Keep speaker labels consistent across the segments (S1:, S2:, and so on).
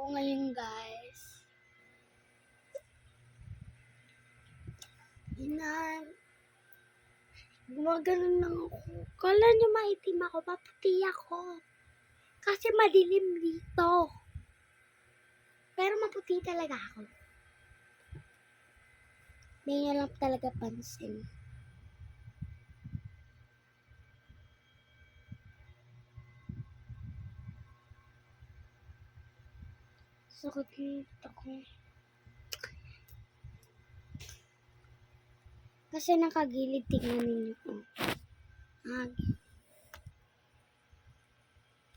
S1: ako ngayon guys. Inan. Gumaganon lang ako. Kala niyo maitim ako, maputi ako. Kasi madilim dito. Pero maputi talaga ako. Niya lang talaga pansin. Sakit dito ko. Kasi nakagilid, tingnan ninyo ko. Ah.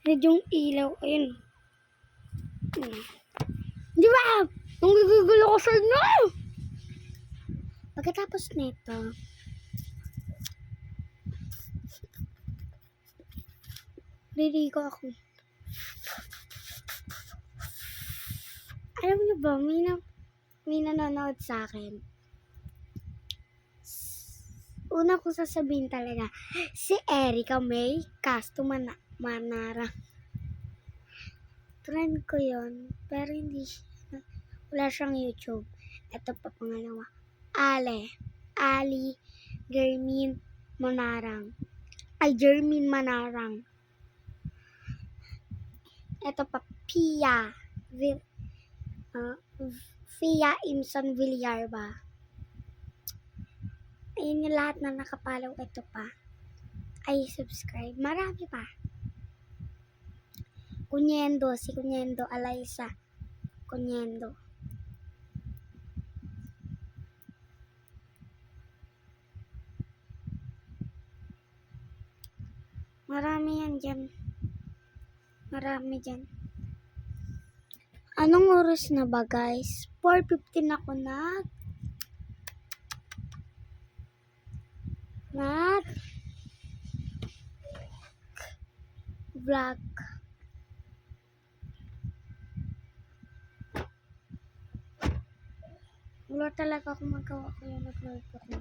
S1: Red yung ilaw. Ayun. Hmm. Di ba? Ang gigugulo ko sa inyo! Pagkatapos nito, Liligo ako. Alam niyo ba, may, na, may nanonood sa akin. Una ko sasabihin talaga, si Erica May Castro Mana Manara. Trend ko yon pero hindi siya, wala siyang YouTube. Ito pa pangalawa. Ale, Ali, Germin Manarang. Ay, Germin Manarang. Ito pa, Pia. Vil, ah, Fia Imson Villarba. Ayun yung lahat na nakapalaw ito pa. Ay, subscribe. Marami pa. Kunyendo, si Kunyendo, Alaysa. Kunyendo. Marami yan dyan. Marami dyan. Anong oras na ba guys? 4.15 ako nag nag vlog. Wala talaga ako magawa kaya nag-vlog ako.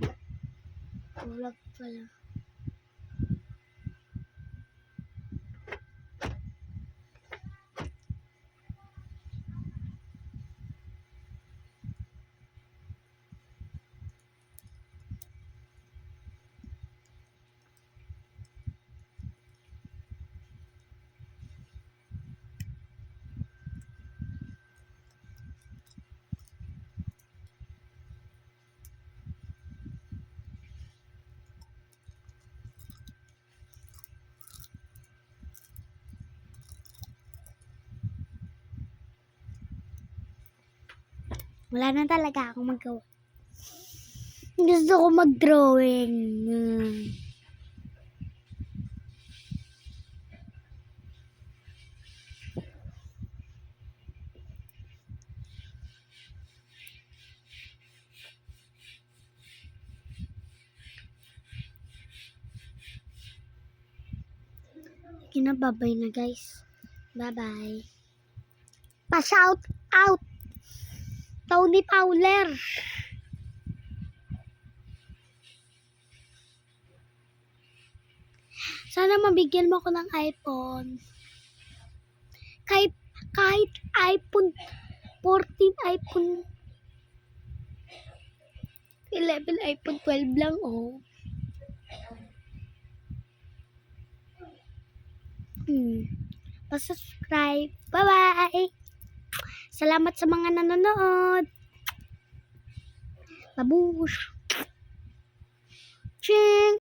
S1: Vlog pala. Wala na talaga akong magawa. Gusto ko mag-drawing. Kinababay na guys. Bye-bye. Pa-shout out! Tony Fowler. Sana mabigyan mo ako ng iPhone. Kahit, kahit iPhone 14, iPhone 11, iPhone 12 lang, oh. Hmm. Pa-subscribe. Bye-bye! Salamat sa mga nanonood. Babush. Cheers!